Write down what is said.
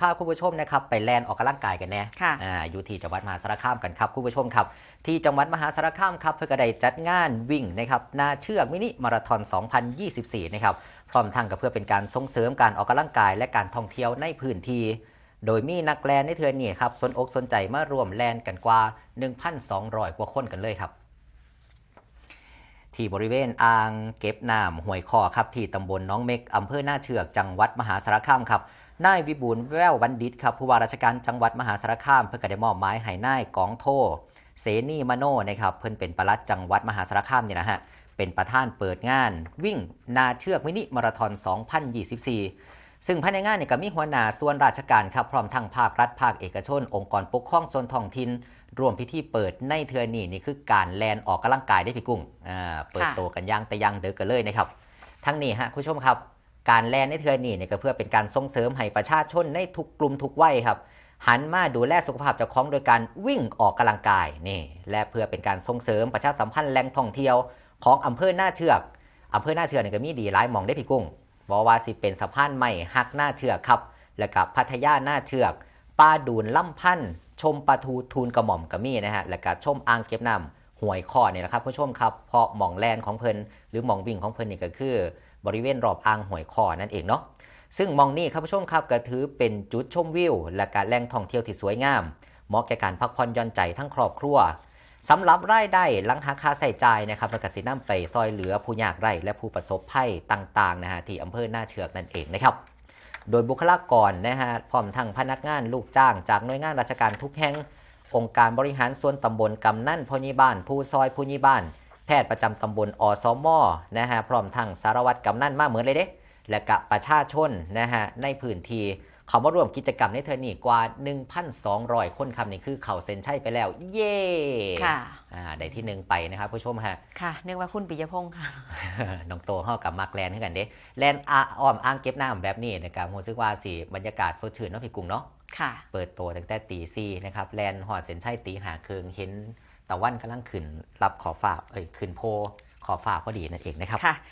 พาคุณผู้ชมนะครับไปแลนออกกำลังกายกันแน่ค่ะอ่าอยู่ที่จังหวัดมหาสารคามกันครับคุณผู้ชมครับ ที่จังหวัดมหาสารคามครับเพื่อกระไดจัดงานวิ่งนะครับนาเชือกมินิมาราธอน 2024 นะครับพร้อมทั้งกับเพื่อเป็นการส่งเสริมการออกกำลังกายและการท่องเที่ยวในพื้นที่โดยมีนักแลนในเทือนนี่ครับสนอกสนใจมาร่วมแลนกันกว่า 1,200 กว่าคนกันเลยครับที่บริเวณอ่างเก็บน้ำห้วยคอครับที่ตำบลหน้องเม็กอำเภอหน้าเชือกจังหวัดมหาสารคามครับ นายวิบูลแววบัณฑิตครับผู้ว่าราชการจังหวัดมหาสารคามเพื่อกระได้มอบหมายให้นายกองโทเสนีมโนนะครับเพิ่นเป็นประลัดจังหวัดมหาสารคามเนี่ยนะฮะเป็นประธานเปิดงาน วิ่งนาเชือกมินิมาราธอน 2024 ซึ่งภายในงานเนี่ยก็มีหัวหน้าส่วนราชการครับพร้อมทั้งภาครัฐภาคเอกชน องค์กรปกครองส่วนท้องถิ่นรวมพิธีเปิดในเทือนี่นี่คือการแลนออกกำลังกายได้พี่กุ้งอ่าเปิดตัวกันย่างแต่ยังเดิกกันเลยนะครับทั้งนี้ฮะคุณผู้ชมครับ การแลนในเทือนี่เนี่ยก็เพื่อเป็นการส่งเสริมให้ประชาชนในทุกกลุ่มทุกวัยครับ หันมาดูแลสุขภาพเจ้าของโดยการวิ่งออกกำลังกายนี่และเพื่อเป็นการส่งเสริมประชาสัมพันธ์แหล่งท่องเที่ยวของอำเภอหน้าเชือกอำเภอหน้าเชือกเนี่ยก็มีดีหลายหมองได้พี่กุ้งบอกว่าสิเป็นสะพานใหม่ฮักหน้าเชือกครับ แล้วก็พัทยาหน้าเชือกป้าดูนล่ำพันชมปลาทูทูลกระหม่อมกระมี่นะฮะแล้วก็ชมอ่างเก็บน้ำห้วยคอเนี่ยแหละครับผู้ชมครับเพราะหมองแลนของเพลินหรือหมองวิ่งของเพลินนี่ก็คือ บริเวณรอบอ่างห้วยคอนั่นเองเนาะซึ่งมองนี่ครับผู้ชมครับก็ถือเป็นจุดชมวิว และการแหล่งท่องเที่ยวที่สวยงาม เหมาะแก่การพักผ่อนย่อนใจทั้งครอบครัวสำหรับรายได้หลังหักค่าใส่จ่ายนะครับกสิน้ำไปซอยเหลือผู้ยากไร้และผู้ประสบภัยต่างๆนะฮะที่อำเภอหน้าเชือกนั่นเองนะครับโดยบุคลากรนะฮะพร้อมทั้งพนักงานลูกจ้าง จากหน่วยงานราชการทุกแห่ง องค์การบริหารส่วนตำบลกำนันพญิบ้าน ผู้ซอยผู้ยิบ้าน แพทย์ประจำตำบลอสมนะฮะพร้อมทั้งสารวัตรกำนันมาเหมือนเลยเด้ และกับประชาชนนะฮะในพื้นที่เขามาร่วมกิจกรรมในเทอร์นี่กว่า 1,200 คนคำนี่คือเขาเซ็นใช่ไปแล้ว เย่ค่ะอ่าได้ที่หนึ่งไปนะครับผู้ชมฮะ ค่ะ นึกว่าคุณปิยพงศ์ค่ะ น้องโตเข้ากับมักแลนให้กันเด้แลนอาอ้อมอ่างเก็บน้ำแบบนี้นะครับผมรู้สึกว่าสิบรรยากาศสดชื่นเนาะพี่กุ้งเนาะค่ะ เปิดตัวตั้งแต่ตีซีนะครับแลนหอดเซ็นใช่ตีหาเคืองเห็น ตะวันกำลังขึ้นรับขอฝากเอ้ยขึ้นโพขอฝากพอดีนั่นเองนะครับค่ะ